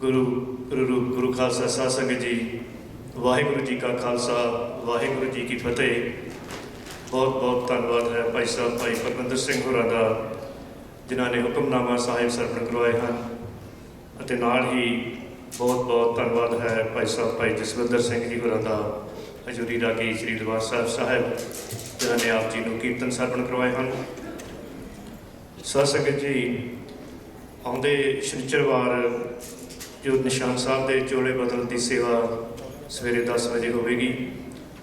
ਗੁਰੂ ਗੁਰੂ ਰੂਪ, ਗੁਰੂ ਖਾਲਸਾ ਸਾਧ ਸੰਗਤ ਜੀ, ਵਾਹਿਗੁਰੂ ਜੀ ਕਾ ਖਾਲਸਾ, ਵਾਹਿਗੁਰੂ ਜੀ ਕੀ ਫਤਿਹ। ਬਹੁਤ ਬਹੁਤ ਧੰਨਵਾਦ ਹੈ ਭਾਈ ਸਾਹਿਬ, ਭਾਈ ਪਰਮਿੰਦਰ ਸਿੰਘ ਹੋਰਾਂ ਦਾ, ਜਿਨ੍ਹਾਂ ਨੇ ਹੁਕਮਨਾਮਾ ਸਾਹਿਬ ਸਰਪਣ ਕਰਵਾਏ ਹਨ। ਅਤੇ ਨਾਲ ਹੀ ਬਹੁਤ ਬਹੁਤ ਧੰਨਵਾਦ ਹੈ ਭਾਈ ਸਾਹਿਬ, ਭਾਈ ਜਸਵਿੰਦਰ ਸਿੰਘ ਜੀ ਹੋਰਾਂ ਦਾ, ਹਜ਼ੂਰੀ ਰਾਗੀ ਸ੍ਰੀ ਦਰਬਾਰ ਸਾਹਿਬ ਸਾਹਿਬ, ਜਿਨ੍ਹਾਂ ਨੇ ਆਪ ਜੀ ਨੂੰ ਕੀਰਤਨ ਸਰਪਣ ਕਰਵਾਏ ਹਨ। ਸਤਿ ਸੰਗਤ ਜੀ, ਆਉਂਦੇ ਸ਼ਨੀਚਰਵਾਰ ਜੋ ਨਿਸ਼ਾਨ ਸਾਹਿਬ ਦੇ ਚੋਲੇ ਬਦਲ ਦੀ ਸੇਵਾ ਸਵੇਰੇ 10 ਵਜੇ ਹੋਵੇਗੀ,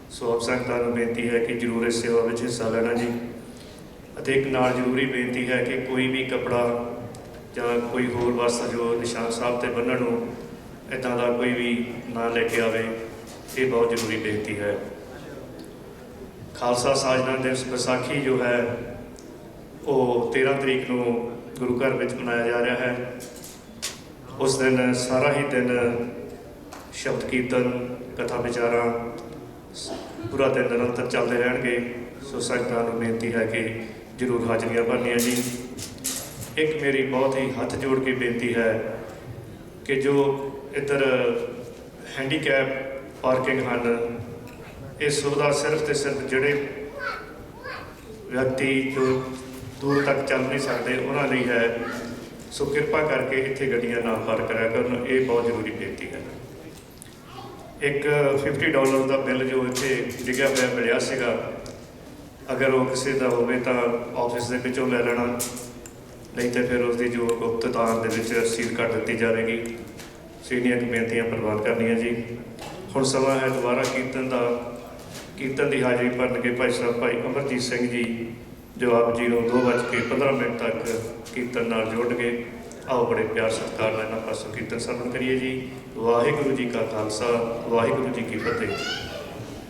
ਸੋ ਆਪ ਸੰਗਤਾਂ ਨੂੰ ਬੇਨਤੀ ਹੈ ਕਿ ਜਰੂਰ ਇਸ ਸੇਵਾ ਵਿੱਚ ਹਿੱਸਾ ਲੈਣਾ ਜੀ। ਅਤੇ ਇੱਕ ਨਾਲ ਜ਼ਰੂਰੀ ਬੇਨਤੀ ਹੈ ਕਿ ਕੋਈ ਵੀ ਕਪੜਾ ਜਾਂ ਕੋਈ ਹੋਰ ਵਸਤ ਜੋ ਨਿਸ਼ਾਨ ਸਾਹਿਬ ਤੇ ਬੰਨਣ ਨੂੰ ਇਦਾਂ ਦਾ ਕੋਈ ਵੀ ਨਾ ਲੈ ਕੇ ਆਵੇ, ਇਹ ਬਹੁਤ ਜ਼ਰੂਰੀ ਬੇਨਤੀ ਹੈ। ਖਾਲਸਾ ਸਾਜਨਾ ਦਿਵਸ ਵਿਸਾਖੀ ਜੋ ਹੈ, ਉਹ 13 ਤਰੀਕ ਨੂੰ ਗੁਰੂ ਘਰ ਵਿੱਚ ਮਨਾਇਆ ਜਾ ਰਿਹਾ ਹੈ। ਉਸ ਦਿਨ ਸਾਰਾ ਹੀ ਦਿਨ ਸ਼ਬਦ ਕੀਰਤਨ, ਕਥਾ ਵਿਚਾਰਾਂ, ਪੂਰਾ ਦਿਨ ਨਿਰੰਤਰ ਚੱਲਦੇ ਰਹਿਣਗੇ। ਸੋ ਸੰਗਤਾਂ ਨੂੰ ਬੇਨਤੀ ਹੈ ਕਿ ਜਰੂਰ ਹਾਜ਼ਰੀਆਂ ਭਰਨੀਆਂ ਜੀ। ਇੱਕ ਮੇਰੀ ਬਹੁਤ ਹੀ ਹੱਥ ਜੋੜ ਕੇ ਬੇਨਤੀ ਹੈ ਕਿ ਜੋ ਇੱਧਰ ਹੈਂਡੀਕੈਪ ਪਾਰਕਿੰਗ ਹਨ, ਇਹ ਸੁਵਿਧਾ ਸਿਰਫ ਤੇ ਸਿਰਫ ਜਿਹੜੇ ਵਿਅਕਤੀ ਜੋ ਦੂਰ ਤੱਕ ਚੱਲ ਨਹੀਂ ਸਕਦੇ, ਉਹਨਾਂ ਲਈ ਹੈ। ਸੋ ਕਿਰਪਾ ਕਰਕੇ ਇੱਥੇ ਗੱਡੀਆਂ ਨਾ ਪਾਰ ਕਰਿਆ ਕਰਨ। ਇਹ ਬਹੁਤ ਜ਼ਰੂਰੀ ਬੇਨਤੀ ਹੈ। ਇੱਕ 50 ਡਾਲਰ ਦਾ ਬਿੱਲ ਜੋ ਇੱਥੇ ਡਿੱਗਿਆ ਹੋਇਆ ਮਿਲਿਆ ਸੀਗਾ, ਅਗਰ ਉਹ ਕਿਸੇ ਦਾ ਹੋਵੇ ਤਾਂ ਆਫਿਸ ਦੇ ਵਿੱਚੋਂ ਲੈ ਲੈਣਾ। ਨਹੀਂ ਤੇ ਫਿਰ ਉਸ ਦੀ ਜੋ ਗੁਪਤਦਾਨ ਦੇ ਵਿੱਚ ਰਸੀਦ ਕੱਟ ਦਿੱਤੀ ਜਾਵੇਗੀ। ਸੀਨੀਅਰ ਬੇਨਤੀਆਂ ਪ੍ਰਵਾਨ ਕਰਨੀਆਂ ਜੀ। ਹੁਣ ਸਮਾਂ ਹੈ ਦੁਬਾਰਾ ਕੀਰਤਨ ਦਾ। ਕੀਰਤਨ ਦੀ ਹਾਜ਼ਰੀ ਭਰਨ ਕੇ ਭਾਈ ਸਾਹਿਬ ਭਾਈ ਅਮਰਜੀਤ ਸਿੰਘ ਜੀ। ਜੋ ਆਪ ਜੀ ਨੂੰ 2:15 ਮਿੰਟ ਤੱਕ ਕੀਰਤਨ ਨਾਲ ਜੋੜ ਕੇ ਆਓ ਬੜੇ ਪਿਆਰ ਸਤਿਕਾਰ ਨਾਲ ਇਹਨਾਂ ਪਾਸੋਂ ਕੀਰਤਨ ਸਰਵਣ ਕਰੀਏ ਜੀ। ਵਾਹਿਗੁਰੂ ਜੀ ਕਾ ਖਾਲਸਾ, ਵਾਹਿਗੁਰੂ ਜੀ ਕੀ ਫਤਿਹ।